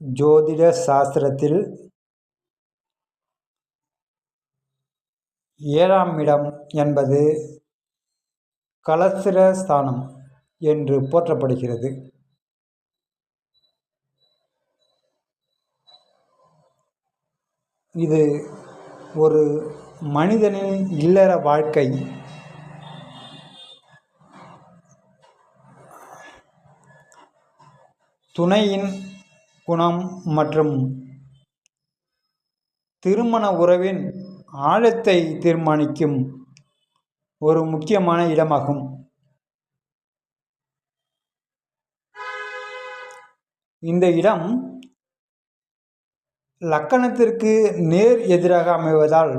ஜோதிட சாஸ்திரத்தில் ஏழாம் இடம் என்பது கலத்திர ஸ்தானம் என்று போற்றப்படுகிறது. இது ஒரு மனிதனின் இல்லற வாழ்க்கை. துணையின் குணம் மற்றும் திருமண உறவின் ஆழத்தை தீர்மானிக்கும் ஒரு முக்கியமான இடமாகும். இந்த இடம் லக்கணத்திற்கு நேர் எதிராக அமைவதால்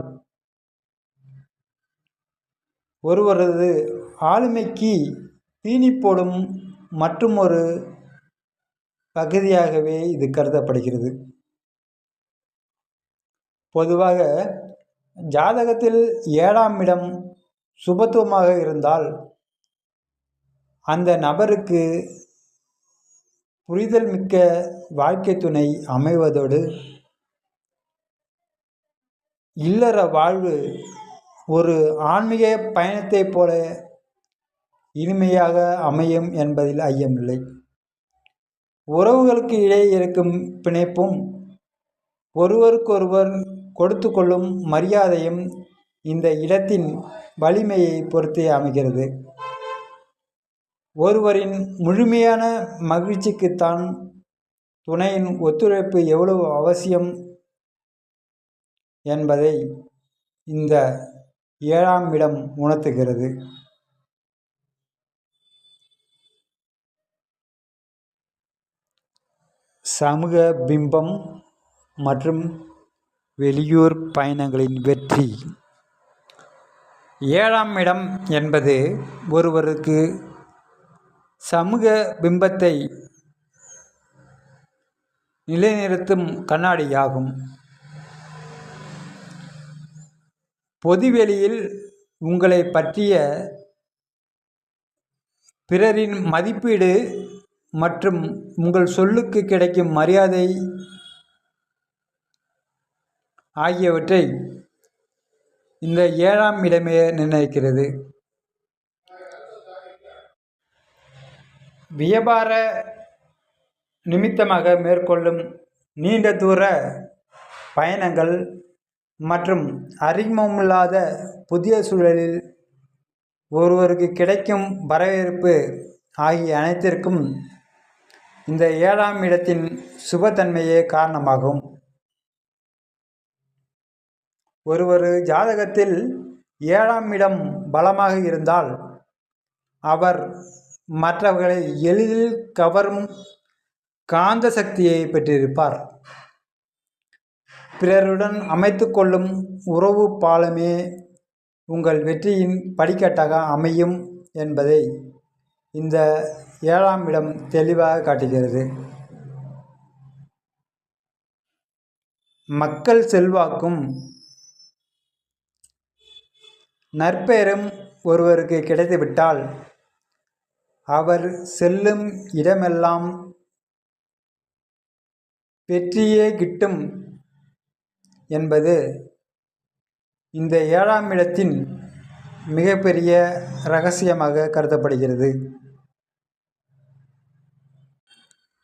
ஒருவரது ஆளுமைக்கு தீனி போடும் மற்றுமொரு பகுதியாகவே இது கருதப்படுகிறது. பொதுவாக ஜாதகத்தில் ஏழாம் இடம் சுபத்துவமாக இருந்தால் அந்த நபருக்கு புரிதல் மிக்க வாழ்க்கை துணை அமைவதோடு இல்லற வாழ்வு ஒரு ஆன்மீக பயணத்தைப் போல இனிமையாக அமையும் என்பதில் ஐயமில்லை. உறவுகளுக்கு இடையே இருக்கும் பிணைப்பும் ஒருவருக்கொருவர் கொடுத்து கொள்ளும் மரியாதையும் இந்த இடத்தின் வலிமையை பொறுத்தே அமைகிறது. ஒருவரின் முழுமையான மகிழ்ச்சிக்குத்தான் துணையின் ஒத்துழைப்பு எவ்வளவு அவசியம் என்பதை இந்த ஏழாம் இடம் உணர்த்துகிறது. சமூக பிம்பம் மற்றும் வெளியூர் பயணங்களின் வெற்றி. ஏழாம் இடம் என்பது ஒருவருக்கு சமூக பிம்பத்தை நிலைநிறுத்தும் கண்ணாடியாகும். பொதுவெளியில் உங்களை பற்றிய பிறரின் மதிப்பீடு மற்றும் உங்கள் சொல்லுக்கு கிடைக்கும் மரியாதை ஆகியவற்றை இந்த ஏழாம் இடமே நிர்ணயிக்கிறது. வியாபார நிமித்தமாக மேற்கொள்ளும் நீண்ட தூர பயணங்கள் மற்றும் அறிமுகமில்லாத புதிய சூழலில் ஒருவருக்கு கிடைக்கும் வரவேற்பு ஆகிய அனைத்திற்கும் இந்த ஏழாம் இடத்தின் சுபத்தன்மையே காரணமாகும். ஒருவர் ஜாதகத்தில் ஏழாம் இடம் பலமாக இருந்தால் அவர் மற்றவர்களை எளிதில் கவரும் காந்த சக்தியை பெற்றிருப்பார். பிறருடன் அமைத்து கொள்ளும் உறவு பாலமே உங்கள் வெற்றியின் படிக்கட்டாக அமையும் என்பதை இந்த ஏழாம் இடம் தெளிவாக காட்டுகிறது. மக்கள் செல்வாக்கும். நற்பெயரும் ஒருவருக்கு கிடைத்துவிட்டால் அவர் செல்லும் இடமெல்லாம் வெற்றியே கிட்டும் என்பது இந்த ஏழாம் இடத்தின் மிகப்பெரிய ரகசியமாக கருதப்படுகிறது.